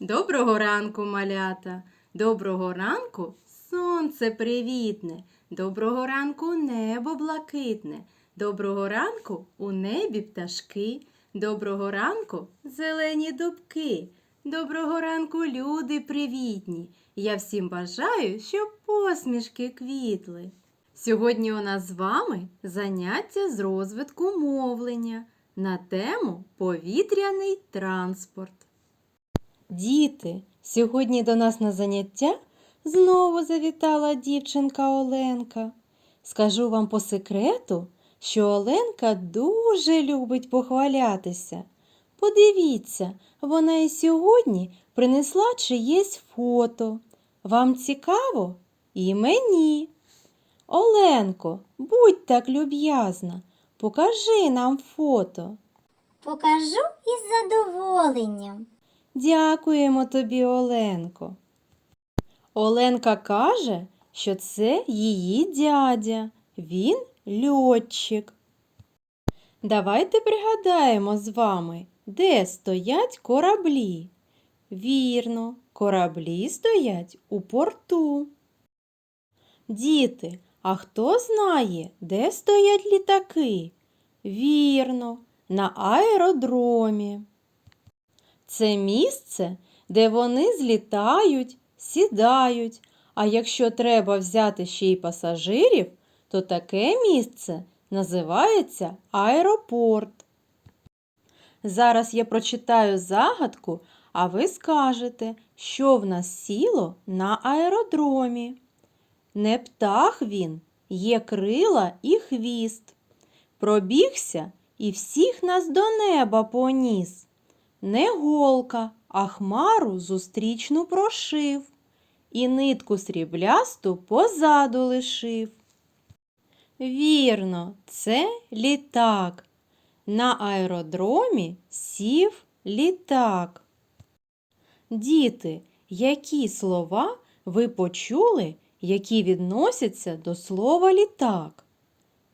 Доброго ранку, малята! Доброго ранку сонце привітне, доброго ранку небо блакитне, доброго ранку у небі пташки, доброго ранку зелені дубки, доброго ранку люди привітні. Я всім бажаю, щоб посмішки квітли. Сьогодні у нас з вами заняття з розвитку мовлення на тему повітряний транспорт. Діти, сьогодні до нас на заняття знову завітала дівчинка Оленка. Скажу вам по секрету, що Оленка дуже любить похвалятися. Подивіться, вона і сьогодні принесла чиєсь фото. Вам цікаво? І мені. Оленко, будь так люб'язна, покажи нам фото. Покажу із задоволенням. Дякуємо тобі, Оленко. Оленка каже, що це її дядя. Він льотчик. Давайте пригадаємо з вами, де стоять кораблі. Вірно, кораблі стоять у порту. Діти, а хто знає, де стоять літаки? Вірно, на аеродромі. Це місце, де вони злітають, сідають. А якщо треба взяти ще й пасажирів, то таке місце називається аеропорт. Зараз я прочитаю загадку, а ви скажете, що в нас сіло на аеродромі. Не птах він, є крила і хвіст. Пробігся і всіх нас до неба поніс. Не голка, а хмару зустрічну прошив, і нитку сріблясту позаду лишив. Вірно, це літак. На аеродромі сів літак. Діти, які слова ви почули, які відносяться до слова літак?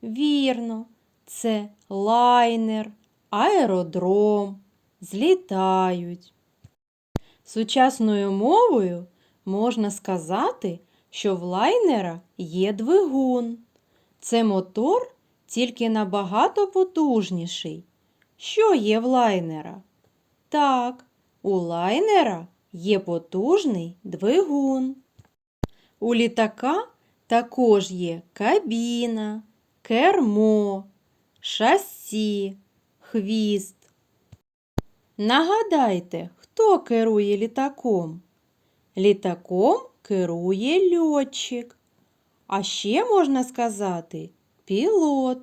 Вірно, це лайнер, аеродром, злітають. Сучасною мовою можна сказати, що в лайнера є двигун. Це мотор тільки набагато потужніший. Що є в лайнера? Так, у лайнера є потужний двигун. У літака також є кабіна, кермо, шасі, хвіст. Нагадайте, хто керує літаком? Літаком керує льотчик. А ще можна сказати пілот.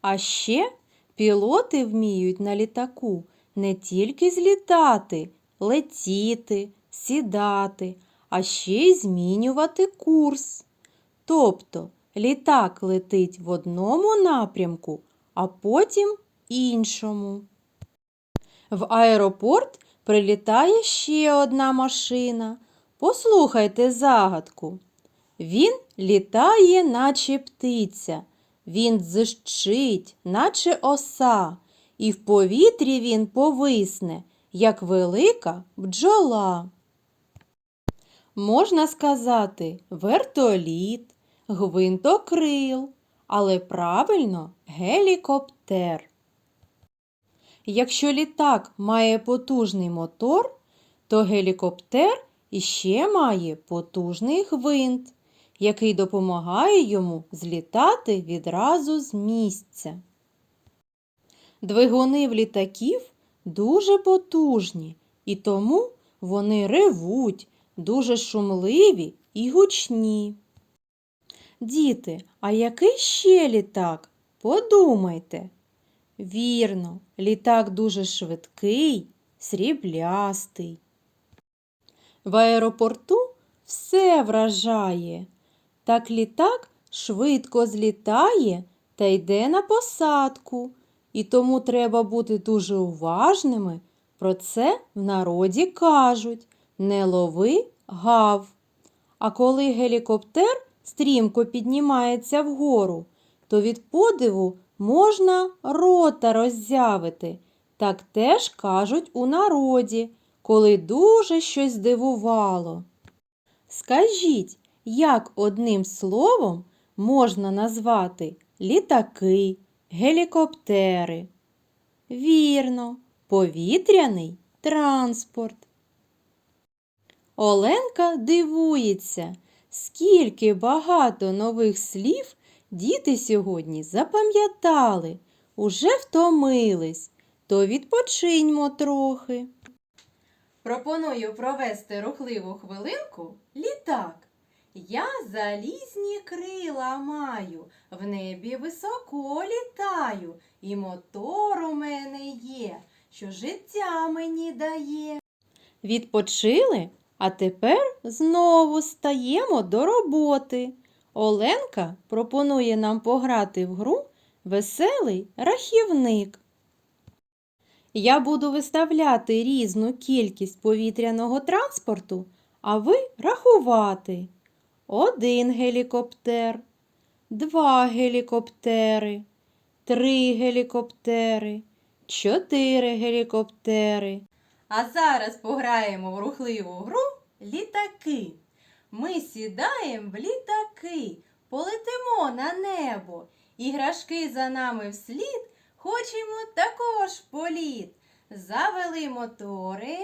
А ще пілоти вміють на літаку не тільки злітати, летіти, сідати, а ще й змінювати курс. Тобто літак летить в одному напрямку, а потім іншому. В аеропорт прилітає ще одна машина. Послухайте загадку. Він літає, наче птиця, він дзищить, наче оса, і в повітрі він повисне, як велика бджола. Можна сказати вертоліт, гвинтокрил, але правильно гелікоптер. Якщо літак має потужний мотор, то гелікоптер іще має потужний гвинт, який допомагає йому злітати відразу з місця. Двигуни в літаків дуже потужні, і тому вони ревуть, дуже шумливі і гучні. Діти, а який ще літак? Подумайте. Вірно, літак дуже швидкий, сріблястий. В аеропорту все вражає. Так літак швидко злітає та йде на посадку, і тому треба бути дуже уважними. Про це в народі кажуть не лови гав. А коли гелікоптер стрімко піднімається вгору, то від подиву можна рота роззявити. Так теж кажуть у народі, коли дуже щось здивувало. Скажіть, як одним словом можна назвати літаки, гелікоптери? Вірно, повітряний транспорт. Оленка дивується, скільки багато нових слів діти сьогодні запам'ятали, уже втомились, то відпочиньмо трохи. Пропоную провести рухливу хвилинку літак. Я залізні крила маю, в небі високо літаю, і мотор у мене є, що життя мені дає. Відпочили, а тепер знову стаємо до роботи. Оленка пропонує нам пограти в гру Веселий рахівник. Я буду виставляти різну кількість повітряного транспорту, а ви рахувати. Один гелікоптер, два гелікоптери, три гелікоптери, чотири гелікоптери. А зараз пограємо в рухливу гру літаки. Ми сідаємо в літаки, полетимо на небо. Іграшки за нами вслід, хочемо також політ. Завели мотори,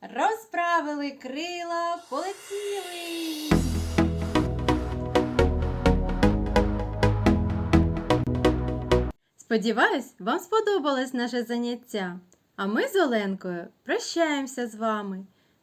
розправили крила, полетіли. Сподіваюсь, вам сподобалось наше заняття. А ми з Оленкою прощаємося з вами.